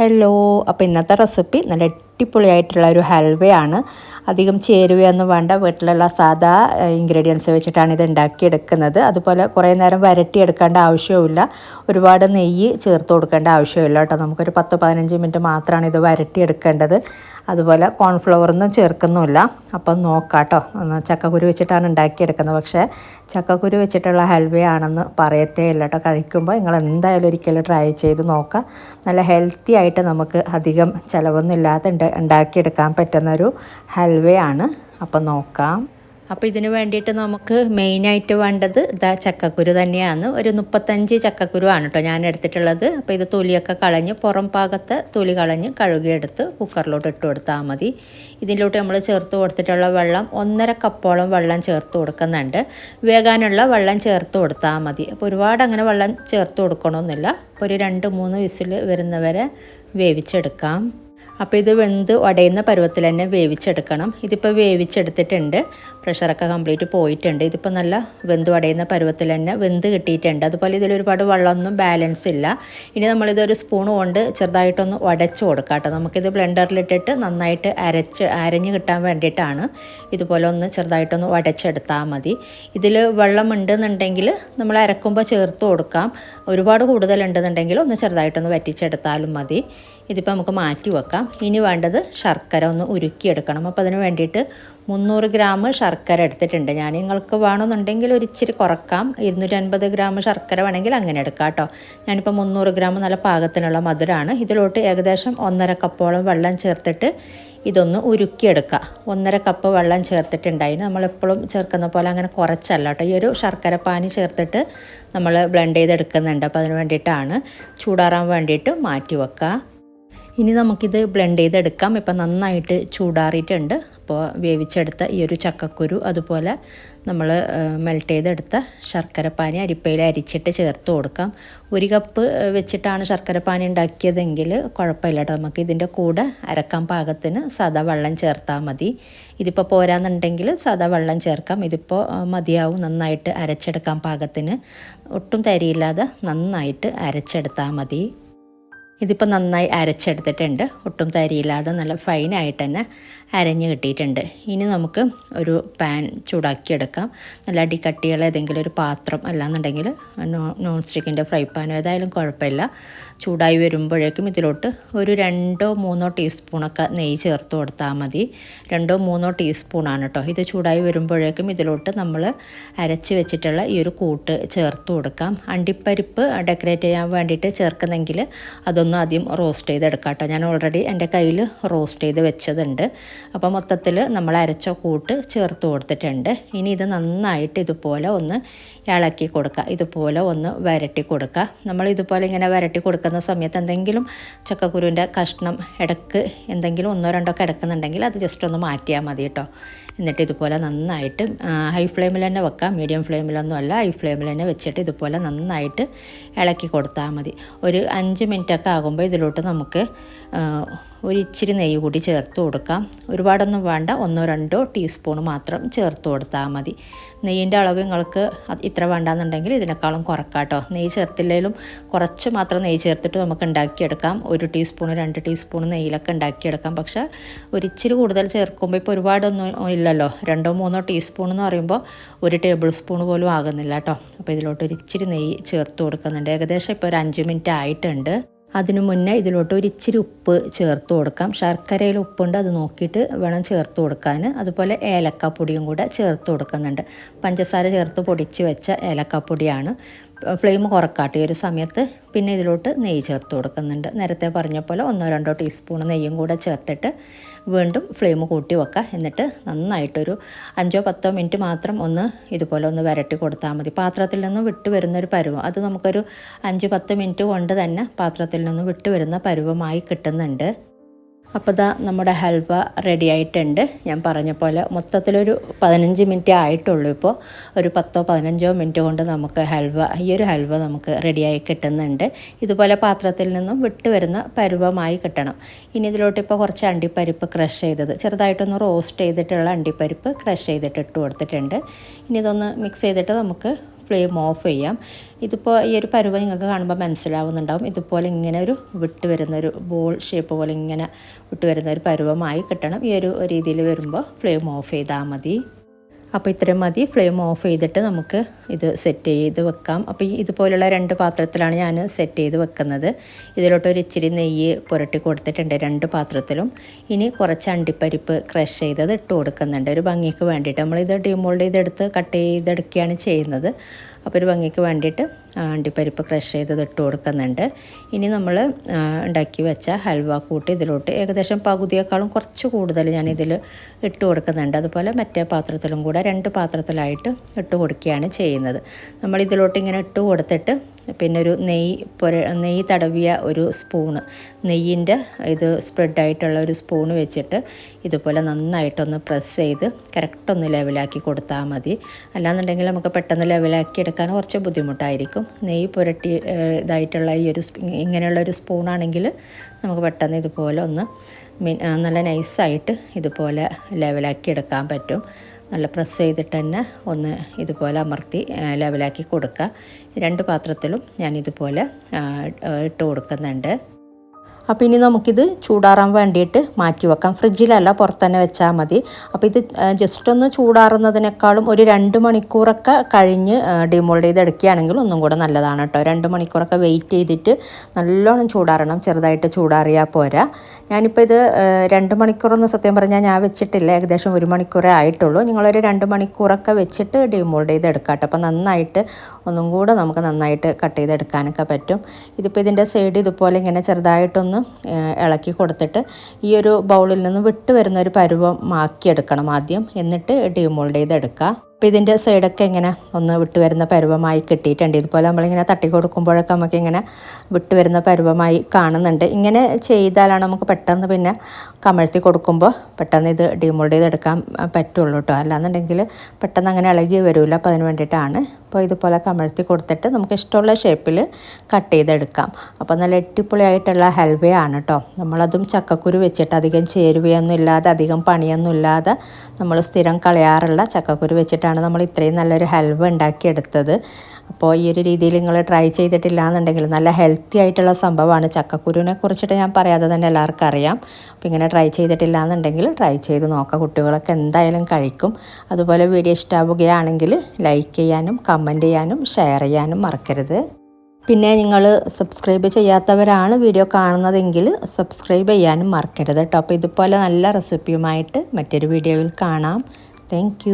Hello അപ്പോൾ ഇന്നത്തെ recipe നല്ല അടിപൊളിയായിട്ടുള്ള ഒരു ഹൽവയാണ്. അധികം ചേരുവയൊന്നും വേണ്ട. വീട്ടിലുള്ള സാധാ ഇൻഗ്രീഡിയൻസ് വെച്ചിട്ടാണ് ഇത് ഉണ്ടാക്കിയെടുക്കുന്നത്. അതുപോലെ കുറേ നേരം വരട്ടിയെടുക്കേണ്ട ആവശ്യമില്ല ഒരുപാട് നെയ്യ് ചേർത്ത് കൊടുക്കേണ്ട ആവശ്യമില്ല കേട്ടോ. നമുക്കൊരു പത്ത് പതിനഞ്ച് മിനിറ്റ് മാത്രമാണ് ഇത് വരട്ടിയെടുക്കേണ്ടത്. അതുപോലെ കോൺഫ്ലവറൊന്നും ചേർക്കുന്നുമില്ല. അപ്പം നോക്കാം കേട്ടോ. ചക്കക്കുരു വെച്ചിട്ടാണ് ഉണ്ടാക്കിയെടുക്കുന്നത്. പക്ഷേ ചക്കക്കുരു വെച്ചിട്ടുള്ള ഹൽവയാണെന്ന് പറയത്തേ ഇല്ല കേട്ടോ. കഴിക്കുമ്പോൾ നിങ്ങൾ എന്തായാലും ഒരിക്കലും ട്രൈ ചെയ്ത് നോക്കാം. നല്ല ഹെൽത്തി ആയിട്ട് നമുക്ക് അധികം ചിലവൊന്നും ഇല്ലാതെ ഉണ്ടാക്കിയെടുക്കാൻ പറ്റുന്ന ഒരു ഹൽവയാണ് അപ്പം നോക്കാം. അപ്പോൾ ഇതിന് വേണ്ടിയിട്ട് നമുക്ക് മെയിനായിട്ട് വേണ്ടത് ഇതാ ചക്കക്കുരു തന്നെയാണ്. ഒരു മുപ്പത്തഞ്ച് ചക്കക്കുരു ആണ് കേട്ടോ ഞാൻ എടുത്തിട്ടുള്ളത്. അപ്പോൾ ഇത് തൊലിയൊക്കെ കളഞ്ഞ് പുറം ഭാഗത്തെ തൊലി കളഞ്ഞ് കഴുകിയെടുത്ത് കുക്കറിലോട്ട് ഇട്ട് കൊടുത്താൽ മതി. ഇതിലോട്ട് നമ്മൾ ചേർത്ത് കൊടുത്തിട്ടുള്ള വെള്ളം ഒന്നര കപ്പോളം വെള്ളം ചേർത്ത് കൊടുക്കുന്നുണ്ട്. വേകാനുള്ള വെള്ളം ചേർത്ത് കൊടുത്താൽ മതി. അപ്പോൾ ഒരുപാട് അങ്ങനെ വെള്ളം ചേർത്ത് കൊടുക്കണമെന്നില്ല. അപ്പോൾ ഒരു രണ്ട് മൂന്ന് വിസിൽ വരുന്നവരെ വേവിച്ചെടുക്കാം. അപ്പോൾ ഇത് വെന്ത് ഉടയുന്ന പരുവത്തിൽ തന്നെ വേവിച്ചെടുക്കണം. ഇതിപ്പോൾ വേവിച്ചെടുത്തിട്ടുണ്ട്. പ്രഷറൊക്കെ കംപ്ലീറ്റ് പോയിട്ടുണ്ട്. ഇതിപ്പോൾ നല്ല വെന്ത് ഉടയുന്ന പരുവത്തിൽ തന്നെ വെന്ത് കിട്ടിയിട്ടുണ്ട്. അതുപോലെ ഇതിൽ ഒരുപാട് വെള്ളമൊന്നും ബാലൻസ് ഇല്ല. ഇനി നമ്മളിതൊരു സ്പൂൺ കൊണ്ട് ചെറുതായിട്ടൊന്ന് ഉടച്ചു കൊടുക്കാം കേട്ടോ. നമുക്കിത് ബ്ലെൻഡറിലിട്ടിട്ട് നന്നായിട്ട് അരച്ച് അരഞ്ഞ് കിട്ടാൻ വേണ്ടിയിട്ടാണ്. ഇതുപോലെ ഒന്ന് ചെറുതായിട്ടൊന്ന് ഉടച്ചെടുത്താൽ മതി. ഇതിൽ വെള്ളമുണ്ടെന്നുണ്ടെങ്കിൽ നമ്മൾ അരക്കുമ്പോൾ ചേർത്ത് കൊടുക്കാം. ഒരുപാട് കൂടുതലുണ്ടെന്നുണ്ടെങ്കിൽ ഒന്ന് ചെറുതായിട്ടൊന്ന് വറ്റിച്ചെടുത്താലും മതി. ഇതിപ്പോൾ നമുക്ക് മാറ്റി വെക്കാം. ഇനി വേണ്ടത് ശർക്കര ഒന്ന് ഉരുക്കിയെടുക്കണം. അപ്പോൾ അതിന് വേണ്ടിയിട്ട് മുന്നൂറ് ഗ്രാം ശർക്കര എടുത്തിട്ടുണ്ട്. ഞാൻ നിങ്ങൾക്ക് വേണമെന്നുണ്ടെങ്കിൽ ഒരു ഇച്ചിരി കുറക്കാം. ഇരുന്നൂറ്റൻപത് ഗ്രാം ശർക്കര വേണമെങ്കിൽ അങ്ങനെ എടുക്കാം കേട്ടോ. ഞാനിപ്പോൾ മുന്നൂറ് ഗ്രാം നല്ല പാകത്തിനുള്ള മധുരമാണ് ഇതിലോട്ട് ഏകദേശം ഒന്നര കപ്പോളം വെള്ളം ചേർത്തിട്ട് ഇതൊന്ന് ഉരുക്കിയെടുക്കുക ഒന്നര കപ്പ് വെള്ളം ചേർത്തിട്ടുണ്ടായി. നമ്മളെപ്പോഴും ചേർക്കുന്ന പോലെ അങ്ങനെ കുറച്ചല്ല കേട്ടോ. ഈ ഒരു ശർക്കര പാനി ചേർത്തിട്ട് നമ്മൾ ബ്ലെൻഡ് ചെയ്തെടുക്കുന്നുണ്ട്. അപ്പോൾ അതിന് വേണ്ടിയിട്ടാണ് ചൂടാറാൻ വേണ്ടിയിട്ട് മാറ്റി വെക്കുക ഇനി നമുക്കിത് ബ്ലെൻഡ് ചെയ്തെടുക്കാം. ഇപ്പം നന്നായിട്ട് ചൂടാറിയിട്ടുണ്ട്. അപ്പോൾ വേവിച്ചെടുത്ത ഈ ഒരു ചക്കക്കുരു അതുപോലെ നമ്മൾ മെൽറ്റ് ചെയ്തെടുത്ത ശർക്കരപ്പാനി അരിപ്പയിൽ അരിച്ചിട്ട് ചേർത്ത് കൊടുക്കാം. ഒരു കപ്പ് വെച്ചിട്ടാണ് ശർക്കരപ്പാനി ഉണ്ടാക്കിയതെങ്കിൽ കുഴപ്പമില്ല കേട്ടോ. നമുക്ക് ഇതിന്റെ കൂടെ അരക്കാൻ പാകത്തിന്. സാദാ വെള്ളം ചേർത്താൽ മതി. ഇതിപ്പോൾ പോരാന്നുണ്ടെങ്കിൽ സാദാ വെള്ളം ചേർക്കാം. ഇതിപ്പോൾ മതിയാവും. നന്നായിട്ട് അരച്ചെടുക്കാൻ പാകത്തിന്. ഒട്ടും തരിയില്ലാതെ നന്നായിട്ട് അരച്ചെടുത്താൽ മതി. ഇതിപ്പോൾ നന്നായി അരച്ചെടുത്തിട്ടുണ്ട്. ഒട്ടും തരിയില്ലാതെ നല്ല ഫൈനായിട്ട് തന്നെ അരഞ്ഞ് കിട്ടിയിട്ടുണ്ട്. ഇനി നമുക്ക് ഒരു പാൻ ചൂടാക്കിയെടുക്കാം. നല്ല അടിക്കട്ടിയുള്ള ഏതെങ്കിലും ഒരു പാത്രം അല്ലാന്നുണ്ടെങ്കിൽ നോൺ സ്റ്റിക്കിന്റെ ഫ്രൈ പാനോ ഏതായാലും കുഴപ്പമില്ല. ചൂടായി വരുമ്പോഴേക്കും ഇതിലോട്ട് ഒരു രണ്ടോ മൂന്നോ ടീസ്പൂണൊക്കെ നെയ്യ് ചേർത്ത് കൊടുത്താൽ മതി. രണ്ടോ മൂന്നോ ടീസ്പൂണാണ് കേട്ടോ ഇത് ചൂടായി വരുമ്പോഴേക്കും ഇതിലോട്ട് നമ്മൾ അരച്ച് വെച്ചിട്ടുള്ള ഈ ഒരു കൂട്ട് ചേർത്ത് കൊടുക്കാം. അണ്ടിപ്പരിപ്പ് ഡെക്കറേറ്റ് ചെയ്യാൻ വേണ്ടിയിട്ട് ചേർക്കുന്നെങ്കിൽ അതൊന്ന് ഒന്ന് ആദ്യം റോസ്റ്റ് ചെയ്തെടുക്കാം കേട്ടോ. ഞാൻ ഓൾറെഡി എന്റെ കയ്യിൽ റോസ്റ്റ് ചെയ്ത് വെച്ചതുണ്ട്. അപ്പോൾ മൊത്തത്തിൽ നമ്മൾ അരച്ച കൂട്ട് ചേർത്ത് കൊടുത്തിട്ടുണ്ട്. ഇനി ഇത് നന്നായിട്ട് ഇതുപോലെ ഒന്ന് ഇളക്കി കൊടുക്കുക ഇതുപോലെ ഒന്ന് വരട്ടി കൊടുക്കുക നമ്മൾ ഇതുപോലെ ഇങ്ങനെ വരട്ടി കൊടുക്കുന്ന സമയത്ത് എന്തെങ്കിലും ചക്കക്കുരുവിന്റെ കഷ്ണം ഇടയ്ക്ക് എന്തെങ്കിലും ഒന്നോ രണ്ടോ കിടക്കുന്നുണ്ടെങ്കിൽ അത് ജസ്റ്റ് ഒന്ന് മാറ്റിയാൽ മതി കേട്ടോ. എന്നിട്ട് ഇതുപോലെ നന്നായിട്ട് ഹൈ ഫ്ലെയിമിൽ തന്നെ വെക്കാം. മീഡിയം ഫ്ലെയിമിലൊന്നും അല്ല. ഹൈ ഫ്ലെയിമിൽ തന്നെ വെച്ചിട്ട് ഇതുപോലെ നന്നായിട്ട് ഇളക്കി കൊടുത്താൽ മതി. ഒരു അഞ്ച് മിനിറ്റൊക്കെ ആകുമ്പോൾ ഇതിലോട്ട് നമുക്ക് ഒരു ഇച്ചിരി നെയ്യ് കൂടി ചേർത്ത് കൊടുക്കാം. ഒരുപാടൊന്നും വേണ്ട ഒന്നോ രണ്ടോ ടീസ്പൂൺ മാത്രം ചേർത്ത് കൊടുത്താൽ മതി. നെയ്യിന്റെ അളവ് നിങ്ങൾക്ക് ഇത്ര വേണ്ടാന്നുണ്ടെങ്കിൽ ഇതിനേക്കാളും കുറക്കാട്ടോ നെയ്യ് ചേർത്തില്ലെങ്കിലും കുറച്ച് മാത്രം നെയ്യ് ചേർത്തിട്ട് നമുക്ക് ഉണ്ടാക്കിയെടുക്കാം. ഒരു ടീസ്പൂൺ രണ്ട് ടീസ്പൂൺ നെയ്യിലൊക്കെ ഉണ്ടാക്കിയെടുക്കാം. പക്ഷേ ഒരു ഇച്ചിരി കൂടുതൽ ചേർക്കുമ്പോൾ ഇപ്പോൾ ഒരുപാടൊന്നും ഇല്ലല്ലോ. രണ്ടോ മൂന്നോ ടീസ്പൂൺ എന്ന് പറയുമ്പോൾ ഒരു ടേബിൾ സ്പൂൺ പോലും ആകുന്നില്ല കേട്ടോ. അപ്പോൾ ഇതിലോട്ട് ഒരു ഇച്ചിരി നെയ്യ് ചേർത്ത് കൊടുക്കുന്നുണ്ട്. ഏകദേശം ഇപ്പോൾ ഒരു അഞ്ച് മിനിറ്റ് ആയിട്ടുണ്ട്. അതിനു മുന്നേ ഇതിലോട്ട് ഒരു ഇച്ചിരി ഉപ്പ് ചേർത്ത് കൊടുക്കാം. ശർക്കരയിൽ ഉപ്പുണ്ട് അത് നോക്കിയിട്ട് വേണം ചേർത്ത് കൊടുക്കാൻ. അതുപോലെ ഏലക്കാപ്പൊടിയും കൂടെ ചേർത്ത് കൊടുക്കുന്നുണ്ട്. പഞ്ചസാര ചേർത്ത് പൊടിച്ച് വെച്ച ഏലക്കാപ്പൊടിയാണ് ഫ്ലെയിം കുറക്കാട്ടെ ഒരു സമയത്ത് പിന്നെ ഇതിലോട്ട് നെയ്യ് ചേർത്ത് കൊടുക്കുന്നുണ്ട്. നേരത്തെ പറഞ്ഞ പോലെ ഒന്നോ രണ്ടോ ടീസ്പൂൺ നെയ്യും കൂടെ ചേർത്തിട്ട് വീണ്ടും ഫ്ലെയിം കൂട്ടി വെക്കുക. എന്നിട്ട് നന്നായിട്ടൊരു അഞ്ചോ പത്തോ മിനിറ്റ് മാത്രം ഒന്ന് ഇതുപോലെ ഒന്ന് വരട്ടി കൊടുത്താൽ മതി. പാത്രത്തിൽ നിന്ന് വിട്ട് വരുന്നൊരു പരുവം. അത് നമുക്കൊരു അഞ്ച് പത്ത് മിനിറ്റ് കൊണ്ട് തന്നെ പാത്രത്തിൽ നിന്ന് വിട്ട് വരുന്ന പരുവമായി കിട്ടുന്നുണ്ട്. അപ്പോൾ ഇതാ നമ്മുടെ ഹൽവ റെഡി ആയിട്ടുണ്ട്. ഞാൻ പറഞ്ഞ പോലെ മൊത്തത്തിലൊരു പതിനഞ്ച് മിനിറ്റ് ആയിട്ടുള്ളൂ ഇപ്പോൾ ഒരു പത്തോ പതിനഞ്ചോ മിനിറ്റ് കൊണ്ട് നമുക്ക് ഹൽവ ഈ ഒരു ഹൽവ നമുക്ക് റെഡിയായി കിട്ടുന്നുണ്ട്. ഇതുപോലെ പാത്രത്തിൽ നിന്നും വിട്ട് വരുന്ന പരുവമായി കിട്ടണം. ഇനി ഇതിലോട്ട് ഇപ്പോൾ കുറച്ച് അണ്ടിപ്പരിപ്പ് ക്രഷ് ചെയ്തത്. ചെറുതായിട്ടൊന്ന് റോസ്റ്റ് ചെയ്തിട്ടുള്ള അണ്ടിപ്പരിപ്പ് ക്രഷ് ചെയ്തിട്ട് ഇട്ട് കൊടുത്തിട്ടുണ്ട്. ഇനി ഇതൊന്ന് മിക്സ് ചെയ്തിട്ട് നമുക്ക് ഫ്ലെയിം ഓഫ് ചെയ്യാം. ഇതിപ്പോൾ ഈ ഒരു പരുവ നിങ്ങൾക്ക് കാണുമ്പോൾ മനസ്സിലാവുന്നുണ്ടാവും. ഇതുപോലെ ഇങ്ങനെ ഒരു വിട്ട് വരുന്ന ഒരു ബോൾ ഷേപ്പ് പോലെ ഇങ്ങനെ വിട്ട് വരുന്ന ഒരു പരുവമായി കിട്ടണം. ഈ ഒരു രീതിയിൽ വരുമ്പോൾ ഫ്ലെയിം ഓഫ് ചെയ്താൽ മതി. അപ്പോൾ ഇത്രയും മതി ഫ്ലെയിം ഓഫ് ചെയ്തിട്ട് നമുക്ക് ഇത് സെറ്റ് ചെയ്ത് വെക്കാം. അപ്പോൾ ഈ ഇതുപോലുള്ള രണ്ട് പാത്രത്തിലാണ് ഞാൻ സെറ്റ് ചെയ്ത് വെക്കുന്നത്. ഇതിലോട്ട് ഒരു ഇച്ചിരി നെയ്യ് പുരട്ടി കൊടുത്തിട്ടുണ്ട് രണ്ട് പാത്രത്തിലും. ഇനി കുറച്ച് അണ്ടിപ്പരിപ്പ് ക്രഷ് ചെയ്തത് ഇട്ട് കൊടുക്കുന്നുണ്ട്. ഒരു ഭംഗിക്ക് വേണ്ടിയിട്ട്. നമ്മളിത് ഡിമോൾഡ് ചെയ്തെടുത്ത് കട്ട് ചെയ്തെടുക്കുകയാണ് ചെയ്യുന്നത്. അപ്പോൾ ഒരു ഭംഗിക്ക് വേണ്ടിയിട്ട് അണ്ടിപ്പരിപ്പ് ക്രഷ് ചെയ്തത് ഇട്ട് കൊടുക്കുന്നുണ്ട്. ഇനി നമ്മൾ ഉണ്ടാക്കി വെച്ച ഹൽവ കൂട്ടി ഇതിലോട്ട് ഏകദേശം പകുതിയേക്കാളും കുറച്ച് കൂടുതൽ ഞാൻ ഇതിൽ ഇട്ട് കൊടുക്കുന്നുണ്ട്. അതുപോലെ മറ്റേ പാത്രത്തിലും കൂടെ രണ്ട് പാത്രത്തിലായിട്ട് ഇട്ട് കൊടുക്കുകയാണ് ചെയ്യുന്നത്. നമ്മൾ ഇതിലോട്ട് ഇങ്ങനെ ഇട്ട് കൊടുത്തിട്ട് പിന്നെ ഒരു നെയ്യ് പുര നെയ്യ് തടവിയ ഒരു സ്പൂണ്. നെയ്യിന്റെ ഇത് സ്പ്രെഡായിട്ടുള്ള ഒരു സ്പൂണ് വെച്ചിട്ട് ഇതുപോലെ നന്നായിട്ടൊന്ന് പ്രസ് ചെയ്ത് കറക്റ്റ് ഒന്ന് ലെവലാക്കി കൊടുത്താൽ മതി. അല്ലാന്നുണ്ടെങ്കിൽ നമുക്ക് പെട്ടെന്ന് ലെവലാക്കി എടുക്കാൻ കുറച്ച് ബുദ്ധിമുട്ടായിരിക്കും. നെയ്യ് പുരട്ടി ഇതായിട്ടുള്ള ഈ ഒരു ഇങ്ങനെയുള്ള ഒരു സ്പൂണാണെങ്കിൽ നമുക്ക് പെട്ടെന്ന് ഇതുപോലെ ഒന്ന് നല്ല നൈസായിട്ട് ഇതുപോലെ ലെവലാക്കി എടുക്കാൻ പറ്റും. നല്ല പ്രസ് ചെയ്തിട്ട് തന്നെ ഒന്ന് ഇതുപോലെ അമർത്തി ലെവലാക്കി കൊടുക്കുക. രണ്ട് പാത്രത്തിലും ഞാൻ ഇതുപോലെ ഇട്ട് കൊടുക്കുന്നുണ്ട്. അപ്പോൾ ഇനി നമുക്കിത് ചൂടാറാൻ വേണ്ടിയിട്ട് മാറ്റി വെക്കാം. ഫ്രിഡ്ജിലല്ല പുറത്ത് തന്നെ വെച്ചാൽ മതി. അപ്പോൾ ഇത് ജസ്റ്റ് ഒന്ന് ചൂടാറുന്നതിനേക്കാളും ഒരു രണ്ട് മണിക്കൂറൊക്കെ കഴിഞ്ഞ് ഡിമോൾഡ് ചെയ്ത് എടുക്കുകയാണെങ്കിൽ ഒന്നും കൂടെ നല്ലതാണ് കേട്ടോ. രണ്ട് മണിക്കൂറൊക്കെ വെയിറ്റ് ചെയ്തിട്ട് നല്ലോണം ചൂടാറണം. ചെറുതായിട്ട് ചൂടാറിയാൽ പോരാ. ഞാനിപ്പോൾ ഇത് രണ്ട് മണിക്കൂറൊന്നും സത്യം പറഞ്ഞാൽ ഞാൻ വെച്ചിട്ടില്ല. ഏകദേശം ഒരു മണിക്കൂറേ ആയിട്ടുള്ളൂ. നിങ്ങളൊരു രണ്ട് മണിക്കൂറൊക്കെ വെച്ചിട്ട് ഡിമോൾഡ് ചെയ്ത് എടുക്കാം കേട്ടോ. അപ്പോൾ നന്നായിട്ട് ഒന്നും കൂടെ നമുക്ക് നന്നായിട്ട് കട്ട് ചെയ്തെടുക്കാനൊക്കെ പറ്റും. ഇതിപ്പോൾ ഇതിന്റെ സൈഡ് ഇതുപോലെ ഇങ്ങനെ ചെറുതായിട്ടൊന്ന് ഇളക്കി കൊടുത്തിട്ട് ഈ ഒരു ബൗളിൽ നിന്ന് വിട്ട് വരുന്ന ഒരു പരുവം മാക്കിയെടുക്കണം ആദ്യം. എന്നിട്ട് ഡിമോൾഡ് ചെയ്തെടുക്കുക. അപ്പോൾ ഇതിന്റെ സൈഡൊക്കെ ഇങ്ങനെ ഒന്ന് വിട്ടു വരുന്ന പരുവമായി കിട്ടിയിട്ടുണ്ട്. ഇതുപോലെ നമ്മളിങ്ങനെ തട്ടി കൊടുക്കുമ്പോഴൊക്കെ നമുക്ക് ഇങ്ങനെ വിട്ട് വരുന്ന പരുവമായി കാണുന്നുണ്ട്. ഇങ്ങനെ ചെയ്താലാണ് നമുക്ക് പെട്ടെന്ന് പിന്നെ കമഴ്ത്തി കൊടുക്കുമ്പോൾ പെട്ടെന്ന് ഇത് ഡിമോൾഡ് ചെയ്തെടുക്കാൻ പറ്റുള്ളൂ കേട്ടോ അല്ലാന്നുണ്ടെങ്കിൽ പെട്ടെന്ന് അങ്ങനെ ഇളകി വരില്ല അപ്പോൾ അതിന് വേണ്ടിയിട്ടാണ് അപ്പോൾ ഇതുപോലെ കമഴ്ത്തി കൊടുത്തിട്ട് നമുക്ക് ഇഷ്ടമുള്ള ഷേപ്പിൽ കട്ട് ചെയ്തെടുക്കാം. അപ്പോൾ നല്ല അടിപൊളിയായിട്ടുള്ള ഹൽവയാണ് കേട്ടോ നമ്മളതും ചക്കക്കുരു വെച്ചിട്ട് അധികം ചേരുവയൊന്നും ഇല്ലാതെ അധികം പണിയൊന്നും ഇല്ലാതെ നമ്മൾ സ്ഥിരം കളയാറുള്ള ചക്കക്കുരു വെച്ചിട്ടാണ് വെച്ചിട്ടാണ് നമ്മൾ ഇത്രയും നല്ലൊരു ഹൽവ ഉണ്ടാക്കിയെടുത്തത്. അപ്പോൾ ഈ ഒരു രീതിയിൽ നിങ്ങൾ ട്രൈ ചെയ്തിട്ടില്ല എന്നുണ്ടെങ്കിൽ നല്ല ഹെൽത്തി ആയിട്ടുള്ള സംഭവമാണ്. ചക്കക്കുരുവിനെ കുറിച്ചിട്ട് ഞാൻ പറയാതെ തന്നെ എല്ലാവർക്കും അറിയാം. അപ്പോൾ ഇങ്ങനെ ട്രൈ ചെയ്തിട്ടില്ല എന്നുണ്ടെങ്കിൽ ട്രൈ ചെയ്ത് നോക്കാം കുട്ടികളൊക്കെ എന്തായാലും കഴിക്കും. അതുപോലെ വീഡിയോ ഇഷ്ടമാവുകയാണെങ്കിൽ ലൈക്ക് ചെയ്യാനും കമന്റ് ചെയ്യാനും ഷെയർ ചെയ്യാനും മറക്കരുത്. പിന്നെ നിങ്ങൾ സബ്സ്ക്രൈബ് ചെയ്യാത്തവരാണ് വീഡിയോ കാണുന്നതെങ്കിൽ സബ്സ്ക്രൈബ് ചെയ്യാനും മറക്കരുത് കേട്ടോ. അപ്പോൾ ഇതുപോലെ നല്ല റെസിപ്പിയുമായിട്ട് മറ്റൊരു വീഡിയോയിൽ കാണാം. താങ്ക്